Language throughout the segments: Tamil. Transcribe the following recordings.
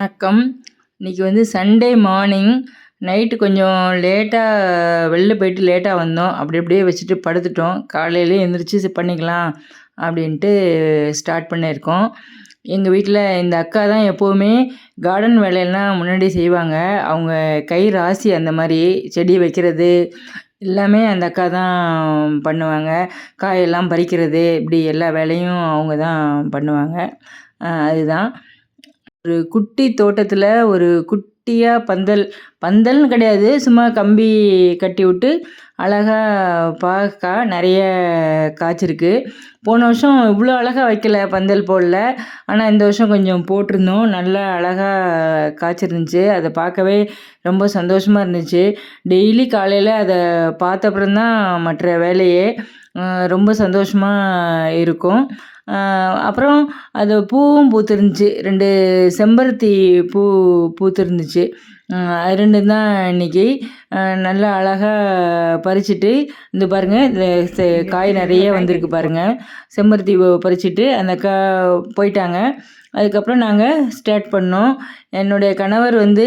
வணக்கம். இன்றைக்கி வந்து சண்டே மார்னிங் நைட்டு கொஞ்சம் லேட்டாக வெளில போயிட்டு லேட்டாக வந்தோம். அப்படி அப்படியே வச்சுட்டு படுத்துட்டோம். காலையிலே எழுந்திரிச்சி பண்ணிக்கலாம் அப்படின்ட்டு ஸ்டார்ட் பண்ணியிருக்கோம். எங்கள் வீட்டில் இந்த அக்கா தான் எப்போவுமே கார்டன் வேலையெல்லாம் முன்னாடி செய்வாங்க. அவங்க கை ராசி அந்த மாதிரி செடி வைக்கிறது எல்லாமே அந்த அக்கா தான் பண்ணுவாங்க. காயெல்லாம் பறிக்கிறது இப்படி எல்லா வேலையும் அவங்க தான் பண்ணுவாங்க. அதுதான். ஒரு குட்டி தோட்டத்தில் ஒரு குட்டியாக பந்தல் பந்தல்னு கிடையாது. சும்மா கம்பி கட்டி விட்டு அழகாக பார்க்க நிறைய காய்ச்சிருக்கு. போன வருஷம் இவ்வளோ அழகாக வைக்கல பந்தல் போடல. ஆனால் இந்த வருஷம் கொஞ்சம் போட்டிருந்தோம். நல்லா அழகாக காய்ச்சிருந்துச்சு. அதை பார்க்கவே ரொம்ப சந்தோஷமாக இருந்துச்சு. டெய்லி காலையில் அதை பார்த்த தான் மற்ற வேலையே ரொம்ப சந்தோஷமாக இருக்கும். அப்புறம் அது பூவும் பூத்துருந்துச்சு. ரெண்டு செம்பருத்தி பூ பூத்துருந்துச்சு. அது தான் இன்றைக்கி நல்லா அழகாக பறிச்சுட்டு இந்த பாருங்கள் இந்த காய் நிறைய வந்திருக்கு பாருங்கள் செம்பருத்தி பறிச்சுட்டு அந்த கா போயிட்டாங்க. அதுக்கப்புறம் நாங்கள் ஸ்டார்ட் பண்ணோம். என்னுடைய கணவர் வந்து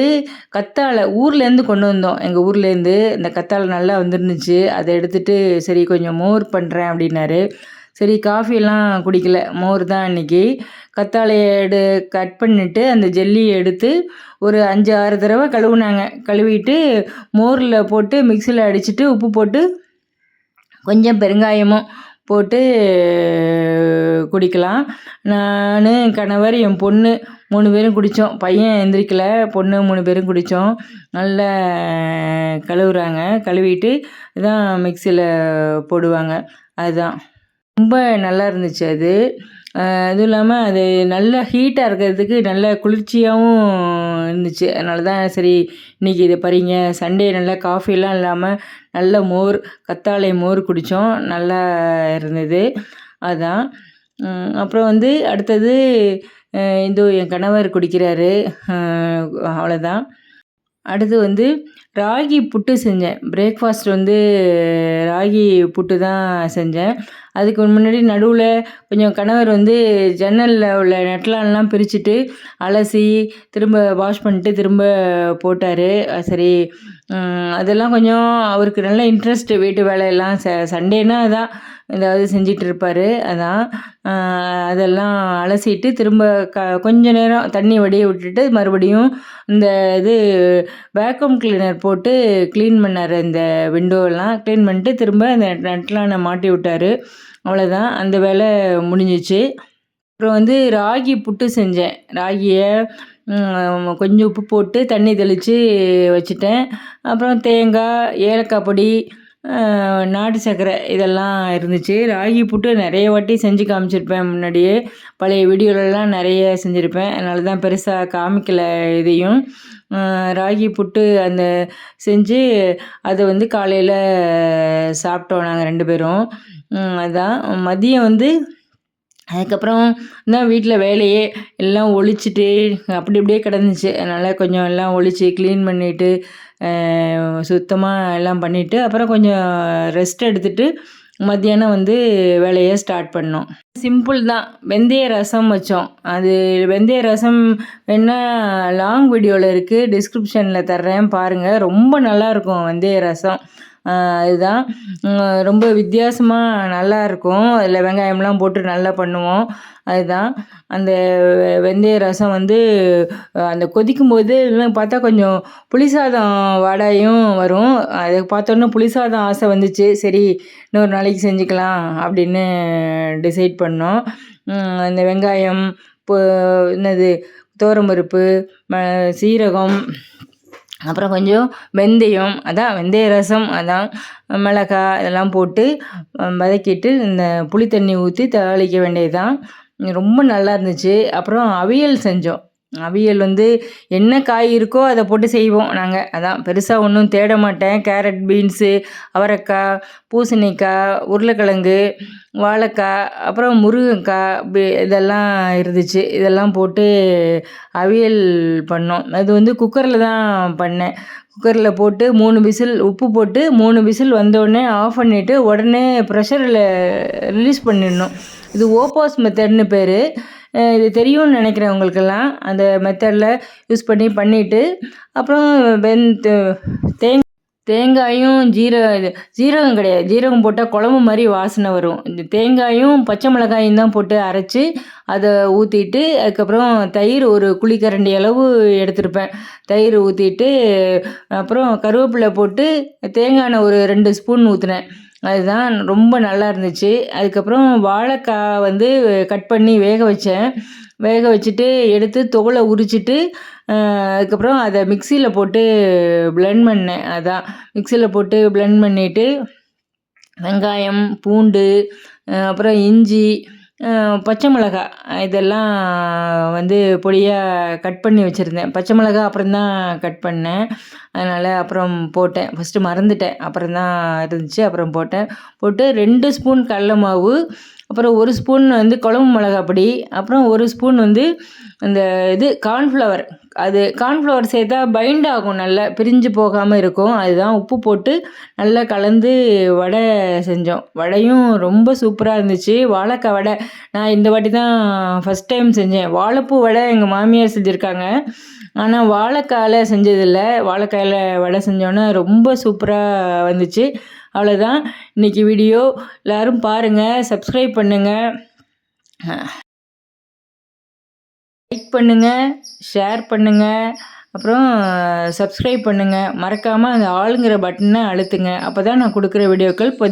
கத்தாழை ஊர்லேருந்து கொண்டு வந்தோம். எங்கள் ஊர்லேருந்து இந்த கத்தாழை நல்லா வந்துருந்துச்சு. அதை எடுத்துகிட்டு சரி கொஞ்சம் மோர் பண்ணுறேன் அப்படின்னாரு. சரி காஃபியெல்லாம் குடிக்கல. மோர் தான் அன்றைக்கி கத்தாழையை எடு கட் பண்ணிவிட்டு அந்த ஜெல்லியை எடுத்து ஒரு அஞ்சு ஆறு தடவை கழுவுனாங்க. கழுவிட்டு மோரில் போட்டு மிக்சியில் அடிச்சுட்டு உப்பு போட்டு கொஞ்சம் பெருங்காயமும் போட்டு குடிக்கலாம். நான் என் கணவர் என் பொண்ணு மூணு பேரும் குடித்தோம் பையன் எந்திரிக்கல பொண்ணு மூணு பேரும் குடித்தோம் நல்லா கழுவுறாங்க. கழுவிட்டு இதான் மிக்சியில் போடுவாங்க. அதுதான். ரொம்ப நல்லா இருந்துச்சு அது. அதுவும் இல்லாமல் அது நல்ல ஹீட்டாக இருக்கிறதுக்கு நல்ல குளிர்ச்சியாகவும் இருந்துச்சு. அதனால தான் சரி இன்றைக்கி இதை பறிங்க. சண்டே நல்லா காஃபிலாம் இல்லாமல் நல்ல மோர் கத்தாழை மோர் குடித்தோம் நல்லா இருந்தது. அதுதான் அப்புறம் வந்து அடுத்தது இதோ என் கணவர் குடிக்கிறாரு. அவ்வளோதான் அடுத்து வந்து ராகி புட்டு செஞ்சேன். பிரேக்ஃபாஸ்ட் வந்து ராகி புட்டு தான் செஞ்சேன். அதுக்கு முன்னாடி நடுவில் கொஞ்சம் கணவர் வந்து ஜன்னலில் உள்ள நெட்லான்லாம் பிரிச்சுட்டு அலசி திரும்ப வாஷ் பண்ணிட்டு திரும்ப போட்டார். சரி. அதெல்லாம் கொஞ்சம் அவருக்கு நல்ல இன்ட்ரெஸ்ட்டு வீட்டு வேலையெல்லாம் ச சண்டேனா அதான். ஏதாவது செஞ்சிட்டு இருப்பார் அதான் அதெல்லாம் அலசிட்டு திரும்ப க கொஞ்ச நேரம் தண்ணி வடிய விட்டுட்டு மறுபடியும் இந்த இது வேக்கம் கிளீனர் போட்டு க்ளீன் பண்ணார் இந்த விண்டோவெல்லாம் க்ளீன் பண்ணிட்டு திரும்ப அந்த நெட்லானை மாட்டி விட்டார். அவ்வளோதான் அந்த வேலை முடிஞ்சிச்சு. அப்புறம் வந்து ராகி புட்டு செஞ்சேன். ராகியை கொஞ்சம் உப்பு போட்டு தண்ணி தெளித்து வச்சுட்டேன். அப்புறம் தேங்காய் ஏலக்காய் பொடி நாட்டு சர்க்கரை இதெல்லாம் இருந்துச்சு. ராகி புட்டு நிறைய வாட்டி செஞ்சு காமிச்சிருப்பேன் முன்னாடியே. பழைய வீடியோலலாம் நிறைய செஞ்சுருப்பேன். அதனால தான் பெருசாக காமிக்கலை இதையும். ராகி புட்டு அந்த செஞ்சு அதை வந்து காலையில் சாப்பிட்டோம் நாங்கள் ரெண்டு பேரும். அதான். மதியம் வந்து அதுக்கப்புறம் தான் வீட்டில் வேலையே எல்லாம் ஒழிச்சிட்டு அப்படி அப்படியே கிடந்துச்சு. அதனால் கொஞ்சம் எல்லாம் ஒழிச்சு க்ளீன் பண்ணிவிட்டு சுத்தமாக எல்லாம் பண்ணிவிட்டு அப்புறம் கொஞ்சம் ரெஸ்ட் எடுத்துகிட்டு மத்தியானம் வந்து வேலையை ஸ்டார்ட் பண்ணோம். சிம்பிள் தான். வெந்தய ரசம் வச்சோம். அது வெந்தய ரசம் வேணால் லாங் வீடியோவில் இருக்குது டிஸ்கிரிப்ஷனில் தர்றேன் பாருங்கள் ரொம்ப நல்லாயிருக்கும் வெந்தய ரசம். இதுதான். ரொம்ப வித்தியாசமாக நல்லாயிருக்கும் அதில் வெங்காயம்லாம் போட்டு நல்லா பண்ணுவோம். அதுதான். அந்த வெந்தய ரசம் வந்து அந்த கொதிக்கும் போது பார்த்தா கொஞ்சம் புளி சாதம் வடையும் வரும். அதை பார்த்தோன்னே புளிசாதம் ஆசை வந்துச்சு. சரி இன்னொரு நாளைக்கு செஞ்சுக்கலாம் அப்படின்னு டிசைட் பண்ணோம். அந்த வெங்காயம் இப்போ என்னது துவரம்பருப்பு பருப்பு சீரகம் அப்புறம் கொஞ்சம் வெந்தயம் அதான் வெந்தய ரசம் அதான் மிளகாய் இதெல்லாம் போட்டு வதக்கிட்டு இந்த புளி தண்ணி ஊற்றி தாளிக்க வேண்டியது தான் ரொம்ப நல்லா இருந்துச்சு. அப்புறம் அவியல் செஞ்சோம். அவியல் வந்து என்ன காய் இருக்கோ அதை போட்டு செய்வோம் நாங்கள் அதான் பெருசாக ஒன்றும் தேட மாட்டேன். கேரட் பீன்ஸு அவரைக்காய் பூசணிக்காய் உருளைக்கிழங்கு வாழைக்காய் அப்புறம் முருங்கைக்காய் இதெல்லாம் இருந்துச்சு. இதெல்லாம் போட்டு அவியல் பண்ணோம். அது வந்து குக்கரில் தான் பண்ணேன். குக்கரில் போட்டு மூணு விசில் உப்பு போட்டு மூணு விசில் வந்தோடனே ஆஃப் பண்ணிவிட்டு உடனே ப்ரெஷரில் ரிலீஸ் பண்ணிடணும். இது ஓப்போஸ் மெத்தட்னு பேர். இது தெரியும்னு நினைக்கிறவங்களுக்கெல்லாம் அந்த மெத்தடில் யூஸ் பண்ணி பண்ணிவிட்டு அப்புறம் வெந் தேங் தேங்காயும் ஜீர இது ஜீரகம் கிடையாது. ஜீரகம் போட்டால் குழம்பு மாதிரி வாசனை வரும். இந்த தேங்காயும் பச்சை மிளகாயும் தான் போட்டு அரைச்சி அதை ஊற்றிட்டு அதுக்கப்புறம் தயிர் ஒரு குழிக்கரண்டி அளவு எடுத்திருப்பேன். தயிர் ஊற்றிட்டு அப்புறம் கருவேப்பிலை போட்டு தேங்காய் ஒரு ரெண்டு ஸ்பூன் ஊற்றினேன் அதுதான் ரொம்ப நல்லா இருந்துச்சு. அதுக்கப்புறம் வாழைக்காய் வந்து கட் பண்ணி வேக வச்சேன். வேக வச்சுட்டு எடுத்து தோலை உரிச்சிட்டு அதுக்கப்புறம் அதை மிக்சியில் போட்டு பிளெண்ட் பண்ணேன். அதான் மிக்சியில் போட்டு பிளெண்ட் பண்ணிவிட்டு வெங்காயம் பூண்டு அப்புறம் இஞ்சி பச்சை மிளகாய் இதெல்லாம் வந்து பொடியாக கட் பண்ணி வச்சுருந்தேன். பச்சை மிளகாய் அப்புறம் தான் கட் பண்ணேன். அதனால் அப்புறம் போட்டேன். ஃபஸ்ட்டு மறந்துட்டேன். அப்புறம் தான் இருந்துச்சு. அப்புறம் போட்டேன். போட்டு ரெண்டு ஸ்பூன் கடல மாவு அப்புறம் ஒரு ஸ்பூன் வந்து குழம்பு மிளகாய் பொடி அப்புறம் ஒரு ஸ்பூன் வந்து அந்த இது கார்ன்ஃப்ளவர் அது கார்ன்ஃப்ளவர் சேர்த்தா பைண்ட் ஆகும் நல்லா பிரிஞ்சு போகாமல் இருக்கும். அதுதான் உப்பு போட்டு நல்லா கலந்து வடை செஞ்சோம். வடையும் ரொம்ப சூப்பராக இருந்துச்சு. வாழைக்காய் வடை நான் இந்த வாட்டி தான் ஃபஸ்ட் டைம் செஞ்சேன். வாழைப்பூ வடை எங்கள் மாமியார் செஞ்சுருக்காங்க. ஆனால் வாழைக்காயில் செஞ்சதில்ல. வாழைக்காயில் வடை செஞ்சோன்னே ரொம்ப சூப்பராக வந்துச்சு. அவ்வளோதான் இன்றைக்கி வீடியோ எல்லோரும் பாருங்கள் சப்ஸ்கிரைப் பண்ணுங்கள் லைக் பண்ணுங்கள் ஷேர் பண்ணுங்கள் அப்புறம் சப்ஸ்கிரைப் பண்ணுங்கள் மறக்காமல் அந்த ஆளுங்கிற பட்டனை அழுத்துங்க. அப்போ தான் நான் கொடுக்குற வீடியோக்கள் இப்போ